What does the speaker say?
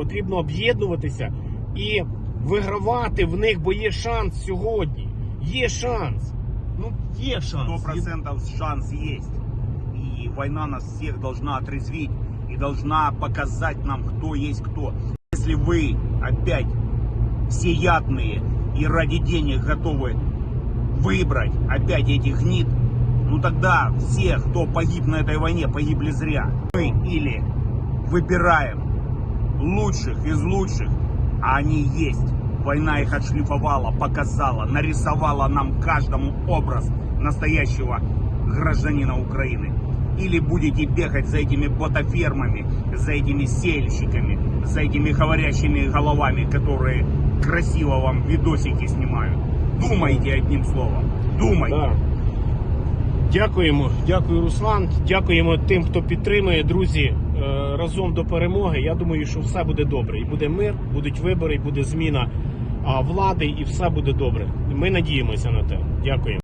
Потрібно об'єднуватися і вигравати в них, бо є шанс сьогодні. Є шанс. Ну, є Сто шанс. процентов шанс есть. И война нас всех должна отрезвить и должна показать нам, кто есть кто. Если вы опять всеядные и ради денег готовы выбрать опять этих гнид, ну тогда все, кто погиб на этой войне, погибли зря. Мы или выбираем лучших из лучших, а они есть. Война их отшлифовала, показала, нарисовала нам каждому образ настоящего гражданина Украины. Или будете бегать за этими ботофермами, за этими сельщиками, за этими говорящими головами, которые красиво вам видосики снимают. Думайте одним словом. Думайте. Да. Дякуємо, дякую, Руслан. Дякуємо тим, хто підтримує. Друзі, е, разом до перемоги. Я думаю, що все буде добре. І буде мир, будуть вибори, і буде зміна влади, і все буде добре. Ми надіємося на те. Дякуємо.